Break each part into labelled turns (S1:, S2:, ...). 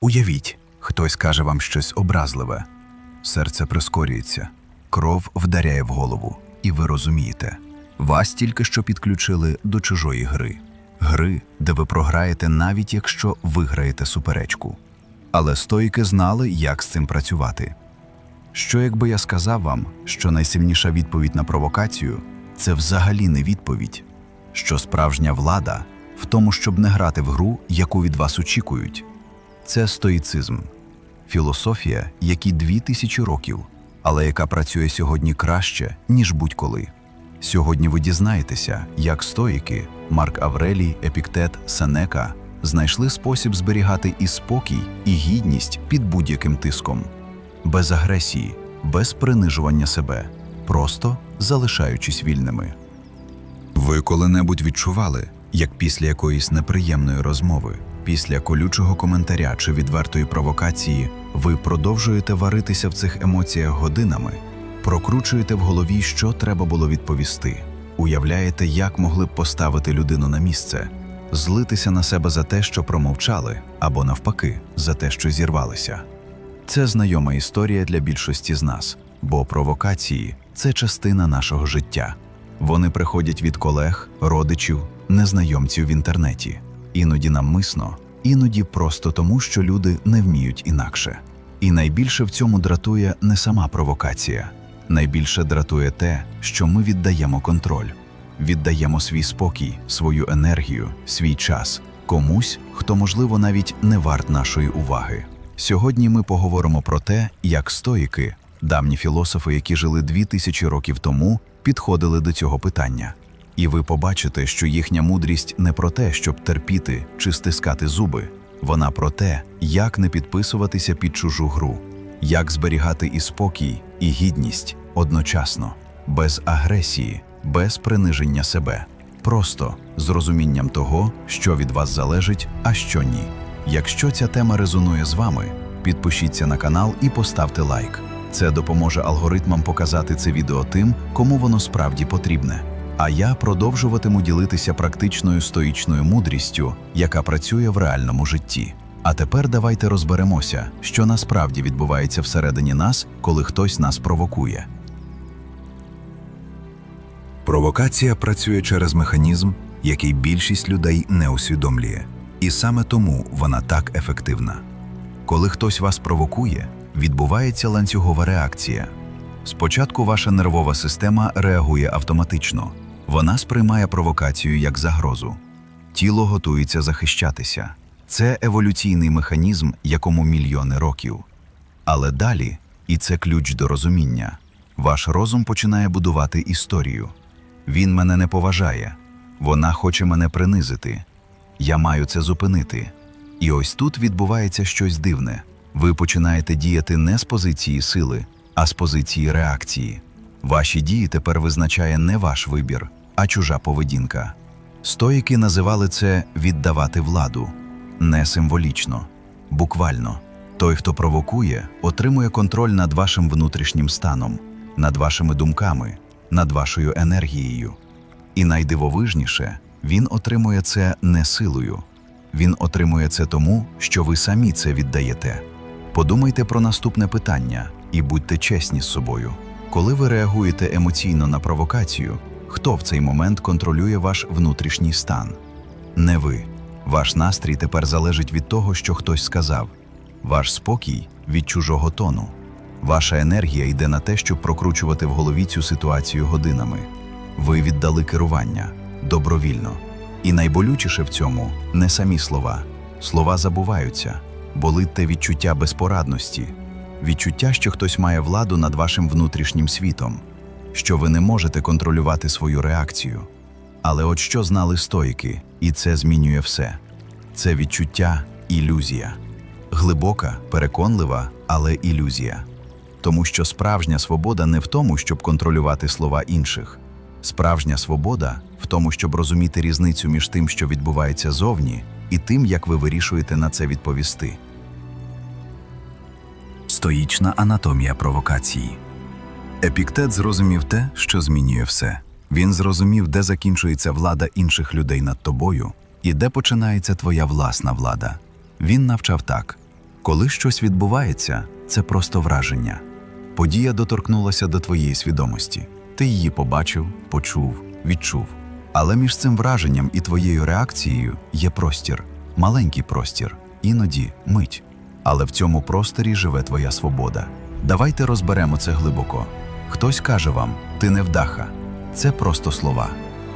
S1: Уявіть, хтось каже вам щось образливе. Серце прискорюється, кров вдаряє в голову, і ви розумієте, вас тільки що підключили до чужої гри. Гри, де ви програєте навіть якщо виграєте суперечку. Але стоїки знали, як з цим працювати. Що якби я сказав вам, що найсильніша відповідь на провокацію це взагалі не відповідь, що справжня влада в тому, щоб не грати в гру, яку від вас очікують. Це стоїцизм, філософія, якій дві тисячі років, але яка працює сьогодні краще, ніж будь-коли. Сьогодні ви дізнаєтеся, як стоїки Марк Аврелій, Епіктет, Сенека знайшли спосіб зберігати і спокій, і гідність під будь-яким тиском, без агресії, без принижування себе, просто залишаючись вільними. Ви коли-небудь відчували, як після якоїсь неприємної розмови, після колючого коментаря чи відвертої провокації ви продовжуєте варитися в цих емоціях годинами, прокручуєте в голові, що треба було відповісти, уявляєте, як могли б поставити людину на місце, злитися на себе за те, що промовчали, або навпаки, за те, що зірвалися. Це знайома історія для більшості з нас, бо провокації це частина нашого життя. Вони приходять від колег, родичів, незнайомців в інтернеті, іноді навмисно, іноді просто тому, що люди не вміють інакше. І найбільше в цьому дратує не сама провокація, найбільше дратує те, що ми віддаємо контроль, віддаємо свій спокій, свою енергію, свій час комусь, хто, можливо, навіть не варт нашої уваги. Сьогодні ми поговоримо про те, як стоїки, давні філософи, які жили дві тисячі років тому, підходили до цього питання. І ви побачите, що їхня мудрість не про те, щоб терпіти чи стискати зуби, вона про те, як не підписуватися під чужу гру, як зберігати і спокій, і гідність одночасно, без агресії, без приниження себе, просто з розумінням того, що від вас залежить, а що ні. Якщо ця тема резонує з вами, підпишіться на канал і поставте лайк. Це допоможе алгоритмам показати це відео тим, кому воно справді потрібне. А я продовжуватиму ділитися практичною стоїчною мудрістю, яка працює в реальному житті. А тепер давайте розберемося, що насправді відбувається всередині нас, коли хтось нас провокує. Провокація працює через механізм, який більшість людей не усвідомлює. І саме тому вона так ефективна. Коли хтось вас провокує, відбувається ланцюгова реакція. Спочатку ваша нервова система реагує автоматично, вона сприймає провокацію як загрозу. Тіло готується захищатися. Це еволюційний механізм, якому мільйони років. Але далі, і це ключ до розуміння, ваш розум починає будувати історію. Він мене не поважає, вона хоче мене принизити. Я маю це зупинити. І ось тут відбувається щось дивне. Ви починаєте діяти не з позиції сили, а з позиції реакції. Ваші дії тепер визначає не ваш вибір, а чужа поведінка. Стоїки називали це віддавати владу не символічно, буквально. Той, хто провокує, отримує контроль над вашим внутрішнім станом, над вашими думками, над вашою енергією. І найдивовижніше, він отримує це не силою. Він отримує це тому, що ви самі це віддаєте. Подумайте про наступне питання і будьте чесні з собою. Коли ви реагуєте емоційно на провокацію, хто в цей момент контролює ваш внутрішній стан? Не ви. Ваш настрій тепер залежить від того, що хтось сказав, ваш спокій від чужого тону. Ваша енергія йде на те, щоб прокручувати в голові цю ситуацію годинами. Ви віддали керування добровільно. І найболючіше в цьому не самі слова. Слова забуваються, болить те відчуття безпорадності, відчуття, що хтось має владу над вашим внутрішнім світом, що ви не можете контролювати свою реакцію. Але от що знали стоїки, і це змінює все. Це відчуття ілюзія. Глибока, переконлива, але ілюзія. Тому що справжня свобода не в тому, щоб контролювати слова інших. Справжня свобода в тому, щоб розуміти різницю між тим, що відбувається зовні, і тим, як ви вирішуєте на це відповісти. Стоїчна анатомія провокації. Епіктет зрозумів те, що змінює все. Він зрозумів, де закінчується влада інших людей над тобою і де починається твоя власна влада. Він навчав так: Коли щось відбувається, це просто враження. Подія доторкнулася до твоєї свідомості. Ти її побачив, почув, відчув. Але між цим враженням і твоєю реакцією є простір, маленький простір, іноді мить. Але в цьому просторі живе твоя свобода. Давайте розберемо це глибоко. Хтось каже вам, ти невдаха. Це просто слова,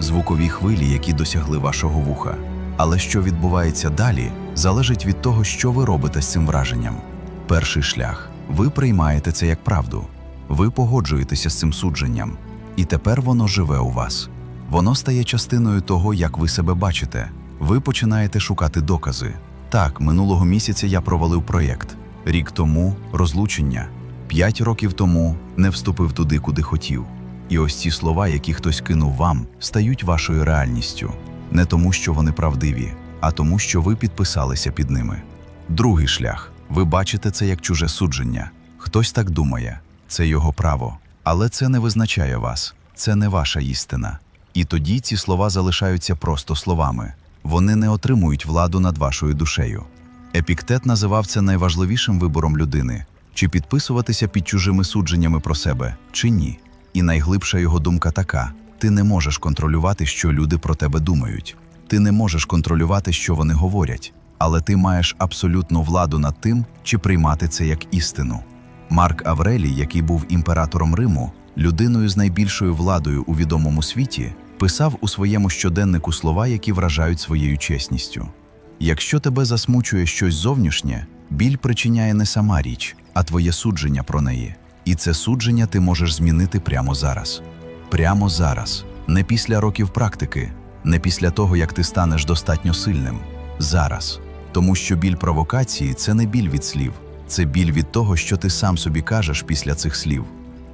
S1: звукові хвилі, які досягли вашого вуха. Але що відбувається далі, залежить від того, що ви робите з цим враженням. Перший шлях ви приймаєте це як правду, ви погоджуєтеся з цим судженням, і тепер воно живе у вас. Воно стає частиною того, як ви себе бачите. Ви починаєте шукати докази. Так, минулого місяця я провалив проєкт. Рік тому розлучення. П'ять років тому не вступив туди, куди хотів. І ось ці слова, які хтось кинув вам, стають вашою реальністю. Не тому, що вони правдиві, а тому, що ви підписалися під ними. Другий шлях ви бачите це як чуже судження. Хтось так думає, це його право. Але це не визначає вас, це не ваша істина. І тоді ці слова залишаються просто словами. Вони не отримують владу над вашою душею. Епіктет називав це найважливішим вибором людини чи підписуватися під чужими судженнями про себе, чи ні. І найглибша його думка така: ти не можеш контролювати, що люди про тебе думають. Ти не можеш контролювати, що вони говорять, але ти маєш абсолютну владу над тим, чи приймати це як істину. Марк Аврелій, який був імператором Риму, людиною з найбільшою владою у відомому світі, писав у своєму щоденнику слова, які вражають своєю чесністю. Якщо тебе засмучує щось зовнішнє, біль причиняє не сама річ, а твоє судження про неї. І це судження ти можеш змінити прямо зараз. Прямо зараз, не після років практики, не після того, як ти станеш достатньо сильним. Зараз. Тому що біль провокації це не біль від слів, це біль від того, що ти сам собі кажеш після цих слів.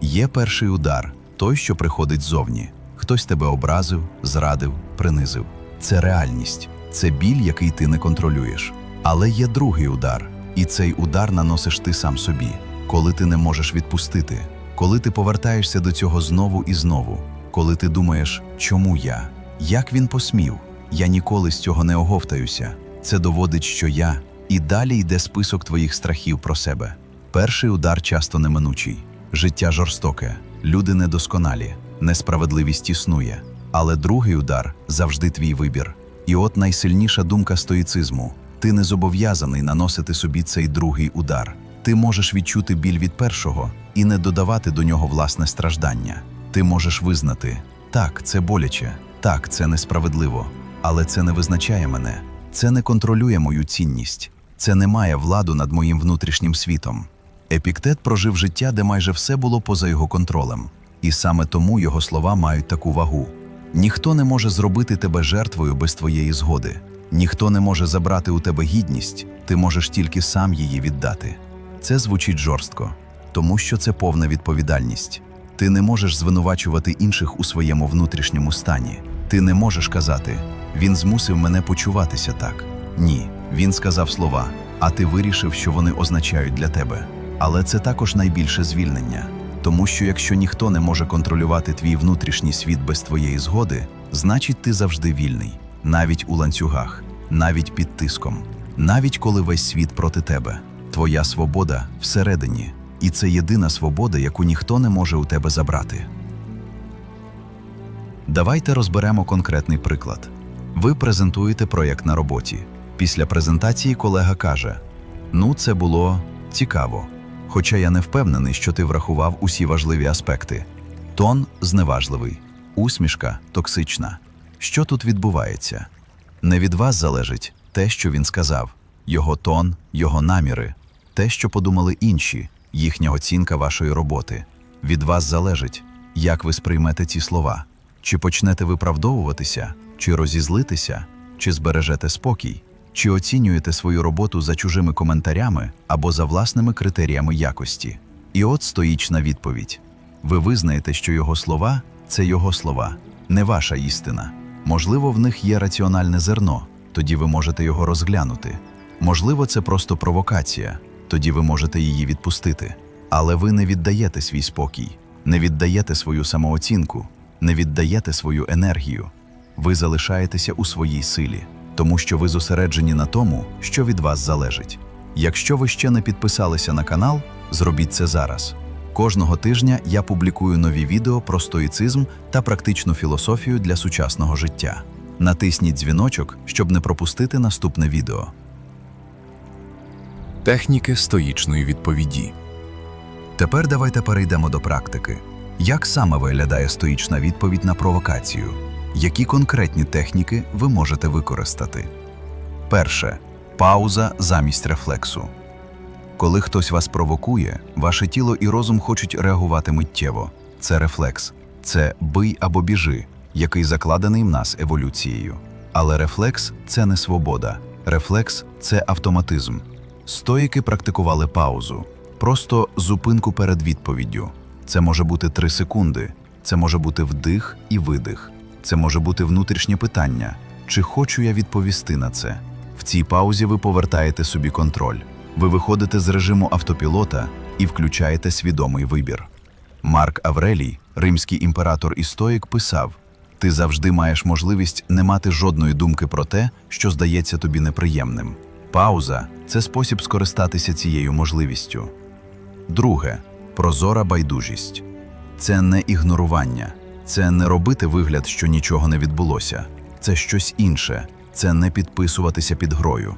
S1: Є перший удар, той, що приходить ззовні. Хтось тебе образив, зрадив, принизив. Це реальність, це біль, який ти не контролюєш. Але є другий удар, і цей удар наносиш ти сам собі, коли ти не можеш відпустити, коли ти повертаєшся до цього знову і знову, коли ти думаєш, чому я? Як він посмів? Я ніколи з цього не оговтаюся. Це доводить, що я, і далі йде список твоїх страхів про себе. Перший удар часто неминучий, життя жорстоке, люди недосконалі, несправедливість існує. Але другий удар завжди твій вибір. І от найсильніша думка стоїцизму: ти не зобов'язаний наносити собі цей другий удар. Ти можеш відчути біль від першого і не додавати до нього власне страждання. Ти можеш визнати: так, це боляче, так, це несправедливо, але це не визначає мене, це не контролює мою цінність, це не має владу над моїм внутрішнім світом. Епіктет прожив життя, де майже все було поза його контролем, і саме тому його слова мають таку вагу. Ніхто не може зробити тебе жертвою без твоєї згоди. Ніхто не може забрати у тебе гідність, ти можеш тільки сам її віддати. Це звучить жорстко, тому що це повна відповідальність. Ти не можеш звинувачувати інших у своєму внутрішньому стані. Ти не можеш казати він змусив мене почуватися так. Ні, він сказав слова, а ти вирішив, що вони означають для тебе. Але це також найбільше звільнення. Тому що якщо ніхто не може контролювати твій внутрішній світ без твоєї згоди, значить ти завжди вільний, навіть у ланцюгах, навіть під тиском, навіть коли весь світ проти тебе. Твоя свобода всередині, і це єдина свобода, яку ніхто не може у тебе забрати. Давайте розберемо конкретний приклад. Ви презентуєте проєкт на роботі. Після презентації колега каже: Ну, це було цікаво. Хоча я не впевнений, що ти врахував усі важливі аспекти. Тон зневажливий, усмішка токсична. Що тут відбувається? Не від вас залежить те, що він сказав, його тон, його наміри, те, що подумали інші, їхня оцінка вашої роботи. Від вас залежить, як ви сприймете ці слова, чи почнете виправдовуватися, чи розізлитися, чи збережете спокій, чи оцінюєте свою роботу за чужими коментарями або за власними критеріями якості. І от стоїчна відповідь: ви визнаєте, що його слова це його слова, не ваша істина. Можливо, в них є раціональне зерно, тоді ви можете його розглянути. Можливо, це просто провокація, тоді ви можете її відпустити. Але ви не віддаєте свій спокій, не віддаєте свою самооцінку, не віддаєте свою енергію. Ви залишаєтеся у своїй силі, тому що ви зосереджені на тому, що від вас залежить. Якщо ви ще не підписалися на канал, зробіть це зараз. Кожного тижня я публікую нові відео про стоїцизм та практичну філософію для сучасного життя. Натисніть дзвіночок, щоб не пропустити наступне відео.
S2: Техніки стоїчної відповіді.
S1: Тепер давайте перейдемо до практики. Як саме виглядає стоїчна відповідь на провокацію? Які конкретні техніки ви можете використати? Перше пауза замість рефлексу. Коли хтось вас провокує, ваше тіло і розум хочуть реагувати миттєво. Це рефлекс, це бий або біжи, який закладений в нас еволюцією. Але рефлекс це не свобода. Рефлекс це автоматизм. Стоїки практикували паузу, просто зупинку перед відповіддю. Це може бути 3 секунди, це може бути вдих і видих, це може бути внутрішнє питання: чи хочу я відповісти на це? В цій паузі ви повертаєте собі контроль. Ви виходите з режиму автопілота і включаєте свідомий вибір. Марк Аврелій, римський імператор і стоїк, писав: Ти завжди маєш можливість не мати жодної думки про те, що здається тобі неприємним. Пауза це спосіб скористатися цією можливістю. Друге прозора байдужість. Це не ігнорування, це не робити вигляд, що нічого не відбулося, це щось інше, це не підписуватися під грою.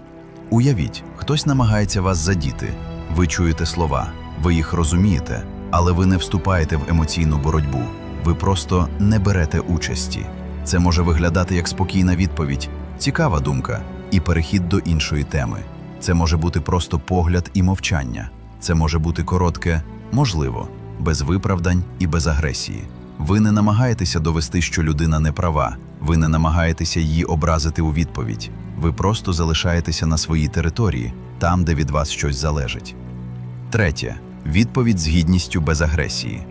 S1: Уявіть, хтось намагається вас задіти. Ви чуєте слова, ви їх розумієте, але ви не вступаєте в емоційну боротьбу. Ви просто не берете участі. Це може виглядати як спокійна відповідь, цікава думка і перехід до іншої теми. Це може бути просто погляд і мовчання. Це може бути коротке, можливо, без виправдань і без агресії. Ви не намагаєтеся довести, що людина не права, ви не намагаєтеся її образити у відповідь. Ви просто залишаєтеся на своїй території, там, де від вас щось залежить. Третє відповідь з гідністю без агресії.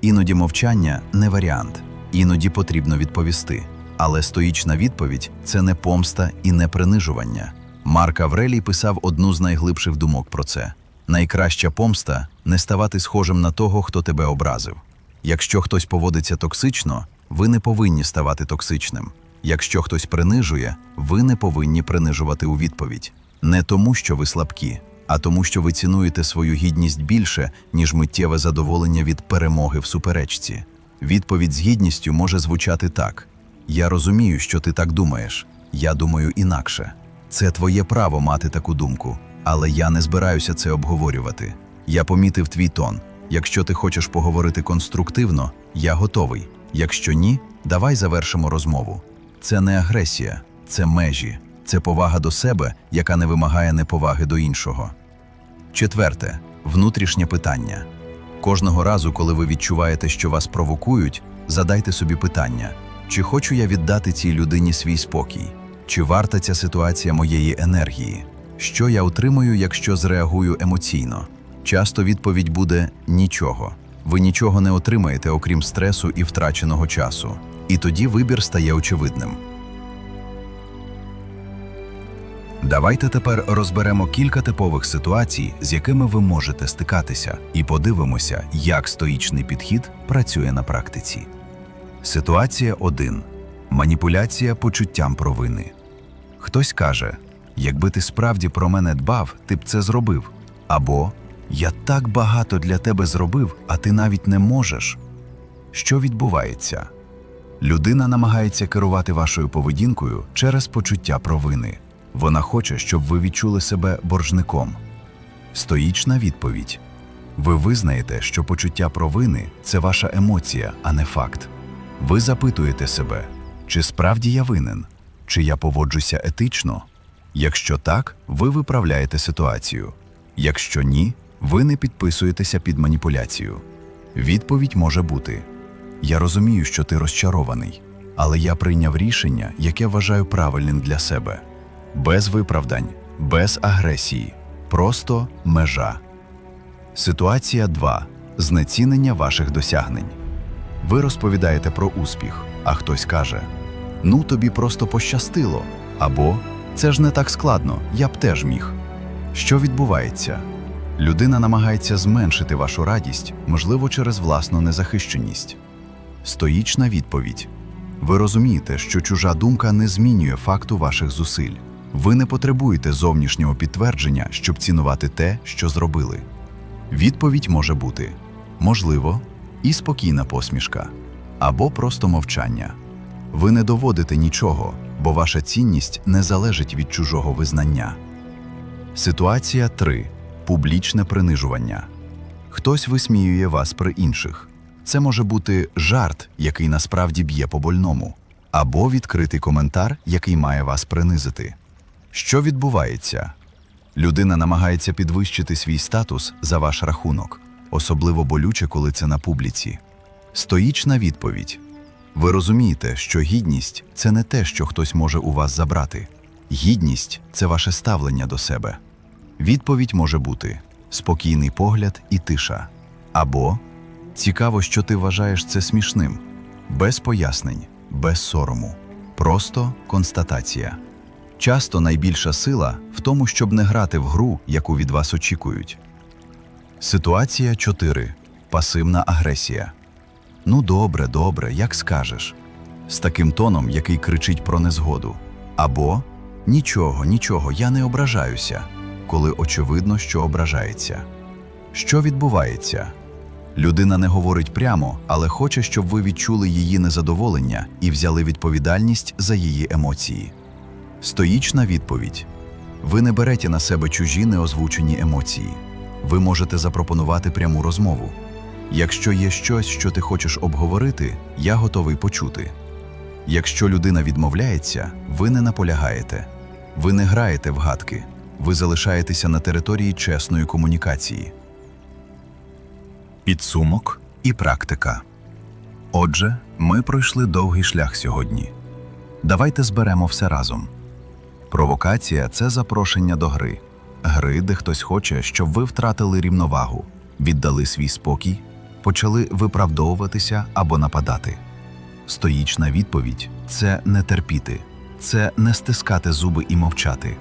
S1: Іноді мовчання не варіант, іноді потрібно відповісти. Але стоїчна відповідь це не помста і не принижування. Марк Аврелій писав одну з найглибших думок про це: найкраща помста не ставати схожим на того, хто тебе образив. Якщо хтось поводиться токсично, ви не повинні ставати токсичним. Якщо хтось принижує, ви не повинні принижувати у відповідь. Не тому, що ви слабкі, а тому, що ви цінуєте свою гідність більше, ніж миттєве задоволення від перемоги в суперечці. Відповідь з гідністю може звучати так: Я розумію, що ти так думаєш. Я думаю інакше. Це твоє право мати таку думку, але я не збираюся це обговорювати. Я помітив твій тон. Якщо ти хочеш поговорити конструктивно, я готовий. Якщо ні, давай завершимо розмову. Це не агресія, це межі, це повага до себе, яка не вимагає неповаги до іншого. Четверте внутрішнє питання. Кожного разу, коли ви відчуваєте, що вас провокують, задайте собі питання: чи хочу я віддати цій людині свій спокій? Чи варта ця ситуація моєї енергії? Що я отримую, якщо зреагую емоційно? Часто відповідь буде нічого. Ви нічого не отримаєте, окрім стресу і втраченого часу. І тоді вибір стає очевидним. Давайте тепер розберемо кілька типових ситуацій, з якими ви можете стикатися, і подивимося, як стоїчний підхід працює на практиці. Ситуація 1. Маніпуляція почуттям провини. Хтось каже: якби ти справді про мене дбав, ти б це зробив. Або Я так багато для тебе зробив, а ти навіть не можеш. Що відбувається? Людина намагається керувати вашою поведінкою через почуття провини. Вона хоче, щоб ви відчули себе боржником. Стоїчна відповідь: ви визнаєте, що почуття провини це ваша емоція, а не факт. Ви запитуєте себе, чи справді я винен, чи я поводжуся етично. Якщо так, ви виправляєте ситуацію. Якщо ні, ви не підписуєтеся під маніпуляцію. Відповідь може бути: Я розумію, що ти розчарований, але я прийняв рішення, яке вважаю правильним для себе. Без виправдань, без агресії, просто межа. Ситуація 2. Знецінення ваших досягнень. Ви розповідаєте про успіх, а хтось каже: Ну, тобі просто пощастило. Або це ж не так складно, я б теж міг. Що відбувається? Людина намагається зменшити вашу радість, можливо, через власну незахищеність. Стоїчна відповідь. Ви розумієте, що чужа думка не змінює факту ваших зусиль. Ви не потребуєте зовнішнього підтвердження, щоб цінувати те, що зробили. Відповідь може бути можливо, і спокійна посмішка, або просто мовчання. Ви не доводите нічого, бо ваша цінність не залежить від чужого визнання. Ситуація 3. Публічне принижування. Хтось висміює вас при інших. Це може бути жарт, який насправді б'є по больному, або відкритий коментар, який має вас принизити. Що відбувається? Людина намагається підвищити свій статус за ваш рахунок, особливо болюче, коли це на публіці. Стоїчна відповідь. Ви розумієте, що гідність це не те, що хтось може у вас забрати. Гідність це ваше ставлення до себе. Відповідь може бути спокійний погляд і тиша. Або цікаво, що ти вважаєш це смішним, без пояснень, без сорому. Просто констатація. Часто найбільша сила в тому, щоб не грати в гру, яку від вас очікують. Ситуація 4. Пасивна агресія. Ну, добре, добре, як скажеш. З таким тоном, який кричить про незгоду. Або нічого, нічого, я не ображаюся, коли очевидно, що ображається. Що відбувається? Людина не говорить прямо, але хоче, щоб ви відчули її незадоволення і взяли відповідальність за її емоції. Стоїчна відповідь: ви не берете на себе чужі неозвучені емоції. Ви можете запропонувати пряму розмову. Якщо є щось, що ти хочеш обговорити, я готовий почути. Якщо людина відмовляється, ви не наполягаєте, ви не граєте в гадки, ви залишаєтеся на території чесної комунікації. Підсумок і практика. Отже, ми пройшли довгий шлях сьогодні. Давайте зберемо все разом. Провокація це запрошення до гри. Гри, де хтось хоче, щоб ви втратили рівновагу, віддали свій спокій, почали виправдовуватися або нападати. Стоїчна відповідь це не терпіти, це не стискати зуби і мовчати.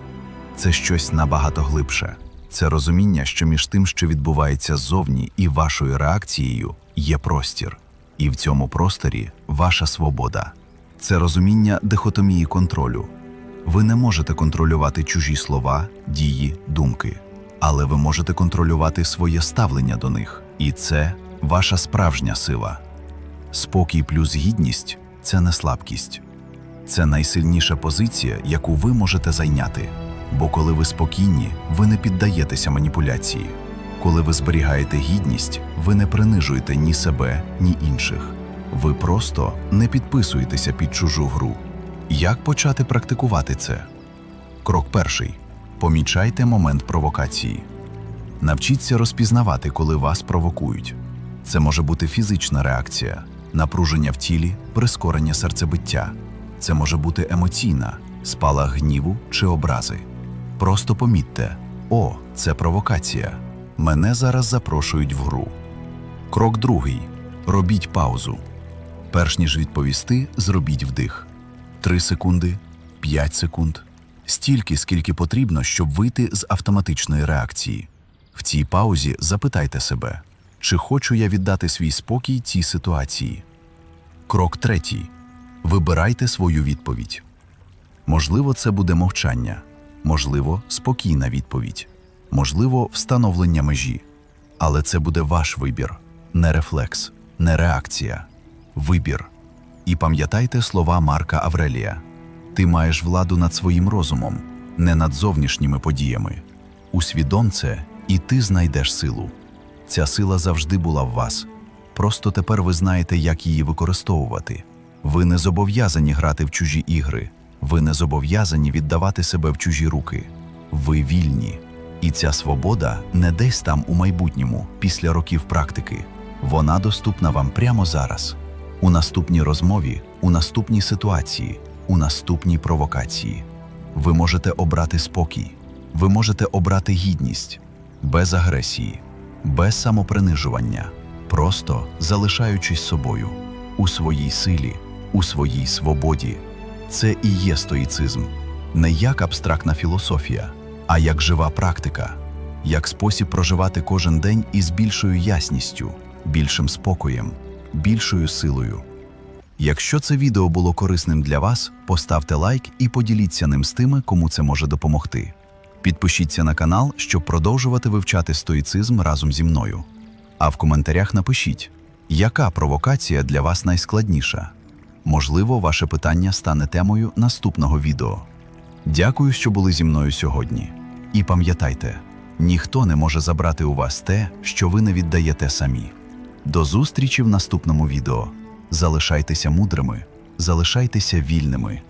S1: Це щось набагато глибше. Це розуміння, що між тим, що відбувається ззовні, і вашою реакцією є простір. І в цьому просторі ваша свобода. Це розуміння дихотомії контролю. Ви не можете контролювати чужі слова, дії, думки, але ви можете контролювати своє ставлення до них, і це ваша справжня сила. Спокій плюс гідність це не слабкість, це найсильніша позиція, яку ви можете зайняти. Бо коли ви спокійні, ви не піддаєтеся маніпуляції. Коли ви зберігаєте гідність, ви не принижуєте ні себе, ні інших. Ви просто не підписуєтеся під чужу гру. Як почати практикувати це? Крок перший. Помічайте момент провокації. Навчіться розпізнавати, коли вас провокують. Це може бути фізична реакція, напруження в тілі, прискорення серцебиття. Це може бути емоційна, спалах гніву чи образи. Просто помітьте: о, це провокація. Мене зараз запрошують в гру. Крок другий. Робіть паузу. Перш ніж відповісти, зробіть вдих. 3 секунди, 5 секунд. Стільки, скільки потрібно, щоб вийти з автоматичної реакції. В цій паузі запитайте себе, чи хочу я віддати свій спокій цій ситуації. Крок третій. Вибирайте свою відповідь. Можливо, це буде мовчання, можливо, спокійна відповідь, можливо, встановлення межі. Але це буде ваш вибір, не рефлекс, не реакція. Вибір. І пам'ятайте слова Марка Аврелія: ти маєш владу над своїм розумом, не над зовнішніми подіями. Усвідом це, і ти знайдеш силу. Ця сила завжди була в вас. Просто тепер ви знаєте, як її використовувати. Ви не зобов'язані грати в чужі ігри, ви не зобов'язані віддавати себе в чужі руки. Ви вільні. І ця свобода не десь там у майбутньому, після років практики. Вона доступна вам прямо зараз, у наступній розмові, у наступній ситуації, у наступній провокації. Ви можете обрати спокій, ви можете обрати гідність без агресії, без самопринижування, просто залишаючись собою у своїй силі, у своїй свободі. Це і є стоїцизм, не як абстрактна філософія, а як жива практика, як спосіб проживати кожен день із більшою ясністю, більшим спокоєм, більшою силою. Якщо це відео було корисним для вас, поставте лайк і поділіться ним з тими, кому це може допомогти. Підпишіться на канал, щоб продовжувати вивчати стоїцизм разом зі мною. А в коментарях напишіть, яка провокація для вас найскладніша. Можливо, ваше питання стане темою наступного відео. Дякую, що були зі мною сьогодні. І пам'ятайте, ніхто не може забрати у вас те, що ви не віддаєте самі. До зустрічі в наступному відео. Залишайтеся мудрими, залишайтеся вільними.